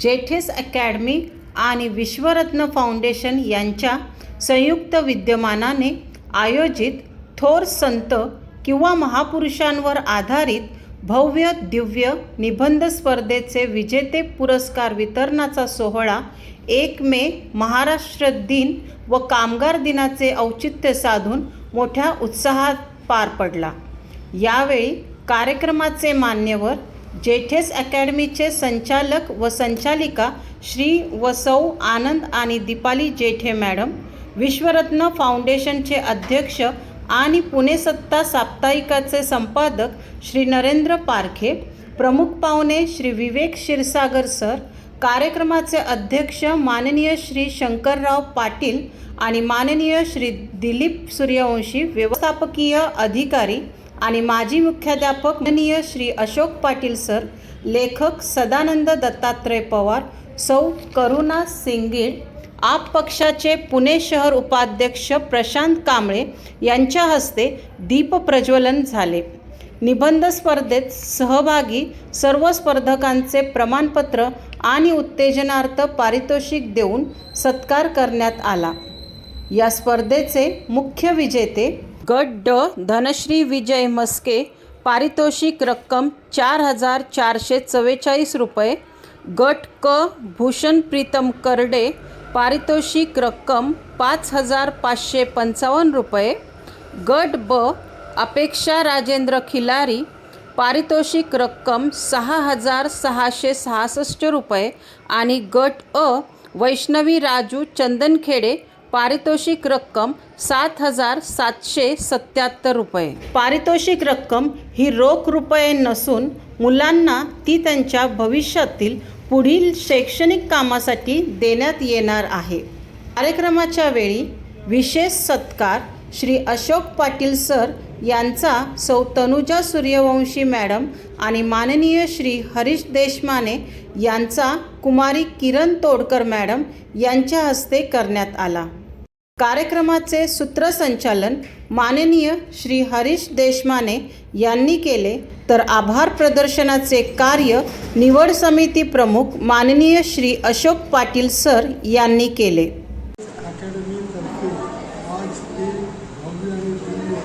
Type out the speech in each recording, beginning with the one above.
जेठेस academy आणि विश्वरत्न foundation यांच्या संयुक्त विद्यमानाने आयोजित थोर संत किंवा महापुरुषांवर आधारित भव्य दिव्य निबंध स्पर्धेचे विजेते पुरस्कार वितरणाचा सोहळा एक मे महाराष्ट्र दिन व कामगार दिनाचे औचित्य साधून मोठ्या उत्साहात पार पडला. यावेळी कार्यक्रमाचे मान्यवर जेठेस अकॅडमीचे संचालक व संचालिका श्री वसौ आनंद आणि दीपाली जेठे मॅडम विश्वरत्न फाउंडेशनचे अध्यक्ष आणि पुणे सत्ता साप्ताहिकाचे संपादक श्री नरेंद्र पारखे प्रमुख पाहुणे श्री विवेक क्षीरसागर सर कार्यक्रमाचे अध्यक्ष माननीय श्री शंकरराव पाटील आणि माननीय श्री दिलीप सूर्यवंशी व्यवस्थापकीय अधिकारी आणि माजी मुख्याध्यापक माननीय श्री अशोक पाटील सर लेखक सदानंद दत्तात्रय पवार सौ करुणा सिंगीळ आप पक्षाचे पुणे शहर उपाध्यक्ष प्रशांत कांबळे यांच्या हस्ते दीपप्रज्वलन झाले. निबंध स्पर्धेत सहभागी सर्व स्पर्धकांचे प्रमाणपत्र आणि उत्तेजनार्थ पारितोषिक देऊन सत्कार करण्यात आला. या स्पर्धेचे मुख्य विजेते गट ड धनश्री विजय मस्के पारितोषिक रक्कम चार हजार चारशे चव्वेचाळीस रुपये गट क भूषण प्रीतम करडे पारितोषिक रक्कम पाच हजार पाचशे पंचावन्न रुपये गट ब अपेक्षा राजेंद्र खिलारी पारितोषिक रक्कम सहा हजार सहाशे सहासष्ट रुपये आणि गट अ वैष्णवी राजू चंदनखेडे पारितोषिक रक्कम सात हजार सातशे सत्याहत्तर रुपये. पारितोषिक रक्कम ही रोख रुपये नसून मुलांना ती त्यांच्या भविष्यातील पुढील शैक्षणिक कामासाठी देण्यात येणार आहे. कार्यक्रमाच्या वेळी विशेष सत्कार श्री अशोक पाटील सर यांचा सौ तनुजा सूर्यवंशी मॅडम आणि माननीय श्री हरीश देशमाने यांचा कुमारी किरण तोडकर मॅडम यांच्या हस्ते करण्यात आला. कार्यक्रमाचे सूत्रसंचालन माननीय श्री हरीश देशमाने यांनी केले. तर आभार प्रदर्शनाचे कार्य निवड समिती प्रमुख माननीय श्री अशोक पाटील सर यांनी केले. अकॅडमीतर्फे आज ते भव्य आणि दिव्य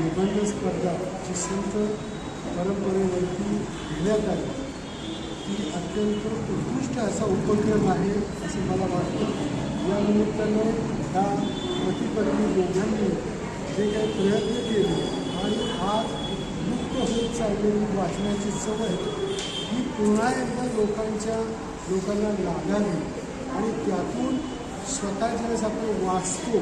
निबंध स्पर्धा जी संत परंपरेवरती घेण्यात आली ती अत्यंत उत्कृष्ट असा उपक्रम आहे असं मला वाटतं. या निमित्तानं ह्या पतीपत्नी दोघांनी जे काही प्रयत्न केले आणि आज लुप्त होत चाललेली वाचनाची सवय ही पुन्हा एकदा लोकांच्या लोकांना लागावी आणि त्यातून स्वतः ज्यावेळेस आपण वाचतो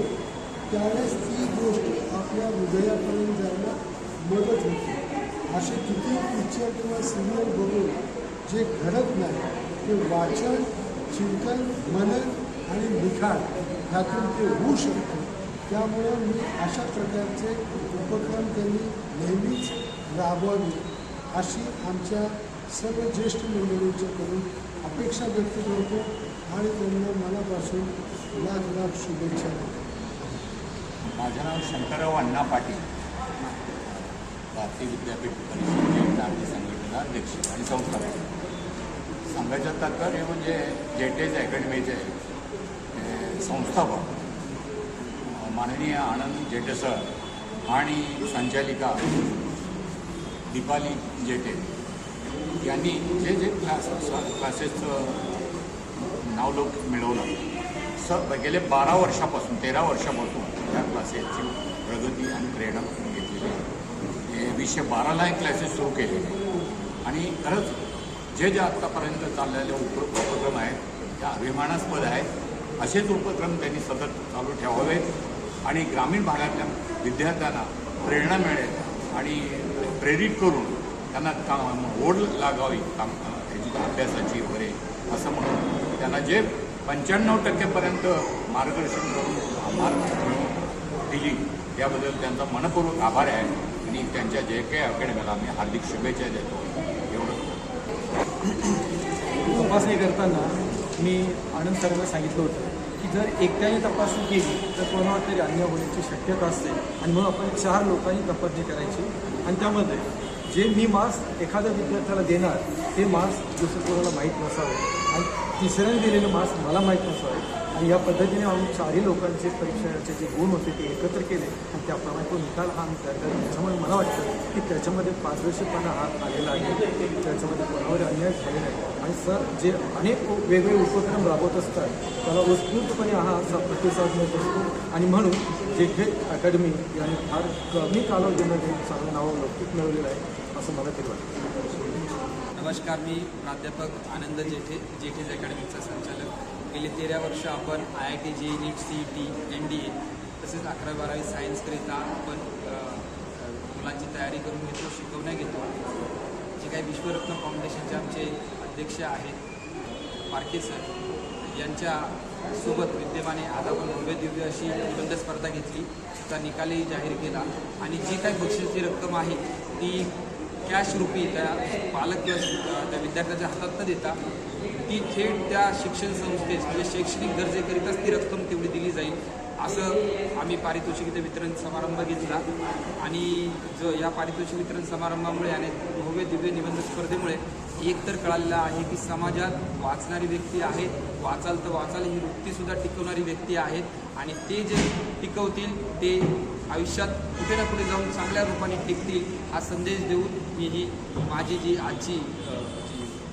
त्यावेळेस ती गोष्ट आपल्या हृदयापर्यंत जायला मदत होते. असे किती पिक्चर किंवा सिरियल बघून जे घडत नाही ते वाचन चिंतन मनन आणि लिखाण ह्यातून ते होऊ शकतं. त्यामुळं मी अशा प्रकारचे उपक्रम त्यांनी नेहमीच राबवावे अशी आमच्या सर्व ज्येष्ठ मंडळींच्याकडून अपेक्षा व्यक्त करतो आणि त्यांना मनापासून लाख लाख शुभेच्छा देतो. माझं नाव शंकरराव अण्णा पाटील. भारतीय विद्यापीठ परिषदेचे नाट्य संघटना अध्यक्ष आणि संस्थापक. सांगायचं हे म्हणजे जेटेज अकॅडमीचे संस्थापक. माननीय आनंद जेटेसर आणि संचालिका दीपाली जेटे यांनी जे जे क्लास क्लासेसचं नावलोक मिळवलं. स गेले बारा वर्षापासून तेरा वर्षापासून या क्लासेसची प्रगती आणि प्रेरणा घेतलेली आहे. वीसशे बाराला हे क्लासेस सुरू केले आणि खरंच जे जे आत्तापर्यंत चाललेले उप उपक्रम आहेत त्या अभिमानास्पद आहेत. असेच उपक्रम त्यांनी सतत चालू ठेवावेत आणि ग्रामीण भागातल्या विद्यार्थ्यांना प्रेरणा मिळेल आणि प्रेरित करून त्यांना काम ओढ लागावी काम ह्याची अभ्यासाची वगैरे असं म्हणून त्यांना जे पंच्याण्णव टक्केपर्यंत मार्गदर्शन करून आभार मिळवून दिली याबद्दल त्यांचा मनपूर्वक आभार आहे आणि त्यांच्या जे काही अकॅडमीला आम्ही हार्दिक शुभेच्छा देतो. एवढं तपासणी करताना मी आनंद सरांना सांगितलं होतं की जर एकट्याने तपासणी केली तर कोणावर तरी अन्याय होण्याची शक्यता असते. आणि म्हणून आपण चार लोकांनी तपासणी करायची. आणि त्यामध्ये जे मी मास्क एखाद्या विद्यार्थ्याला देणार ते मास्क दुसऱ्या कोणाला माहीत नसावे. आणि तिसऱ्याने दिलेलं मास्क मला माहीत नसावे. आणि या पद्धतीने आम्ही चारही लोकांचे परीक्षणाचे जे गुण होते ते एकत्र केले. आणि त्याप्रमाणे तो निकाल हा आम्ही तयार त्याच्यामुळे मला वाटतं की त्याच्यामध्ये पारदर्शकपणा हा आलेला आहे त्याच्यामध्ये कोणावर अन्याय झालेला आहे आणि सर जे अनेक वेगवेगळे उपक्रम राबवत असतात त्याला उत्स्फूर्तपणे हा असा प्रतिसाद मिळत असतो. आणि म्हणून जे हेल्थ अकॅडमी यांनी फार कमी कालावधीमध्ये चांगलं नाव लौकिक मिळवलेलं आहे असं मला तरी वाटतं. नमस्कार मी प्राध्यापक आनंद जेठे जेठेज अकॅडमीचा संचालक. गेली तेरा वर्ष आपण I I T J NEET C E T N D A तसेच अकरावी बारावी सायन्सकरिता आपण मुलांची तयारी करून घेतो शिकवण्या घेतो. जे काही विश्वरत्न फाउंडेशनचे आमचे अध्यक्ष आहेत पारखे सर यांच्या सोबत विद्यमाने आज आपण भव्य दिव्य अशी निबंध स्पर्धा घेतली. त्याचा निकालही जाहीर केला. आणि जी काही बक्षिसाची रक्कम आहे ती कॅश रुपी त्या पालक किंवा त्या विद्यार्थ्याच्या हातात न देता ती थेट त्या शिक्षण संस्थेस म्हणजे शैक्षणिक गरजेकरिताच ती रक्कम तेवढी दिली जाईल असं आम्ही पारितोषिक वितरण समारंभ घेतला. आणि जो या पारितोषिक वितरण समारंभामुळे आणि भव्य दिव्य निबंध स्पर्धेमुळे एक तर कळालेलं आहे की समाजात वाचणारी व्यक्ती आहे. वाचाल तर वाचाल ही वृत्तीसुद्धा टिकवणारी व्यक्ती आहेत आणि ते जे टिकवतील ते आयुष्यात कुठे ना कुठे जाऊन चांगल्या रूपाने टिकतील हा संदेश देऊन मी ही माझी जी आजची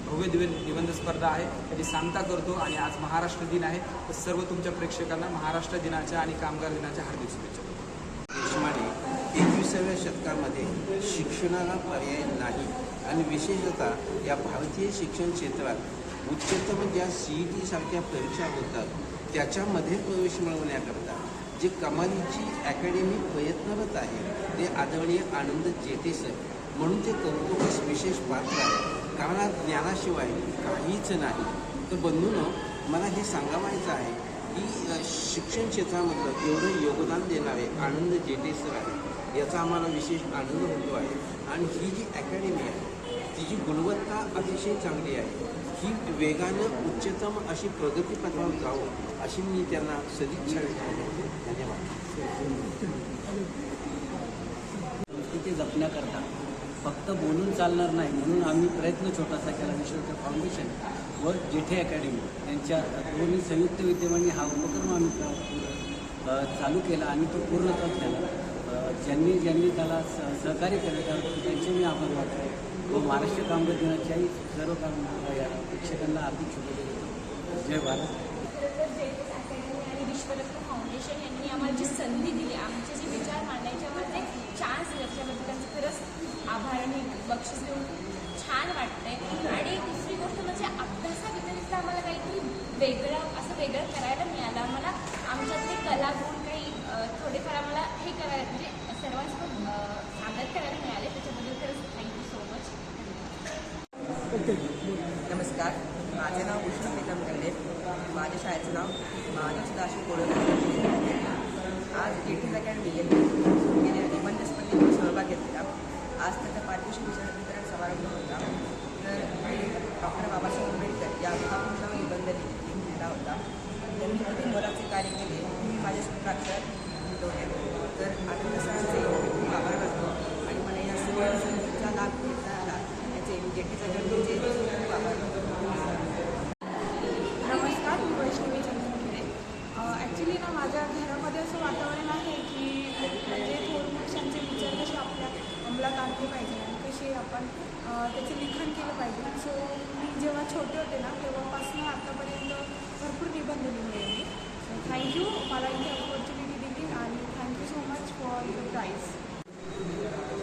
भव्य दिव्य निबंध स्पर्धा आहे त्याची सांगता करतो. आणि आज महाराष्ट्र दिन आहे. तर सर्व तुमच्या प्रेक्षकांना महाराष्ट्र दिनाच्या आणि कामगार दिनाच्या हार्दिक शुभेच्छा. एकविसाव्या शतकामध्ये शिक्षणाला पर्याय नाही आणि विशेषतः या भारतीय शिक्षण क्षेत्रात उच्चतम ज्या सी ई टी सारख्या परीक्षा होतात त्याच्यामध्ये प्रवेश मिळवण्याकरता जे कमालीची अकॅडमी प्रयत्नरत आहे ते आदरणीय आनंद जेते सर म्हणून ते कौतुकास विशेष पात्र आहे. कारण ज्ञानाशिवाय काहीच नाही. तर बंधून मला हे सांगावायचं आहे की शिक्षण क्षेत्रामधलं एवढं योगदान देणारे आनंद जेते सर आहे याचा आम्हाला विशेष आनंद होतो आहे. आणि ही जी अकॅडमी आहे तिची गुणवत्ता अतिशय चांगली आहे ही वेगानं उच्चतम अशी प्रगतीपथावर जावं अशी मी त्यांना सदिच्छा व्यक्त धन्यवाद. संस्कृती जपण्याकरता फक्त बोलून चालणार नाही म्हणून आम्ही प्रयत्न छोटासा केला. निशुल्क फाउंडेशन व जेठे अकॅडमी यांच्या दोन्ही संयुक्त विद्यमाने हा उपक्रम आम्ही पूर्ण- चालू केला आणि तो पूर्णत्वास झाला. ज्यांनी ज्यांनी त्याला स सहकार्य केलं त्या- त्यांचे मी आभार मानतो व महाराष्ट्र कामगार दिनाच्याही सर्व काम या प्रेक्षकांना हार्दिक शुभेच्छा देतो. जय भारत. आणि विश्वरत्न फाउंडेशन यांनी आम्हाला जी संधी दिली आमचे जे विचार मांडायच्यामध्ये चान्स दिला त्याच्याबद्दल त्यांचं खरंच आभार आणि बक्षीस देऊन छान वाटतंय आणि दुसरी गोष्ट म्हणजे अभ्यासाव्यतिरिक्त आम्हाला काहीतरी वेगळं असं वेगळं करायला मिळालं आम्हाला आमच्यातले कलागुण काही अ, थोडेफार आम्हाला हे करायला म्हणजे सर्वांसोबत सादर करायला मिळाले त्याच्याबद्दल खरंच थँक्यू सो मच नमस्कार. माझे नाव जेव्हा छोटे होते ना तेव्हापासून आत्तापर्यंत भरपूर निबंध लिहिले मी. थँक्यू मला ही अपॉर्च्युनिटी दिली आणि thank you so much for your prize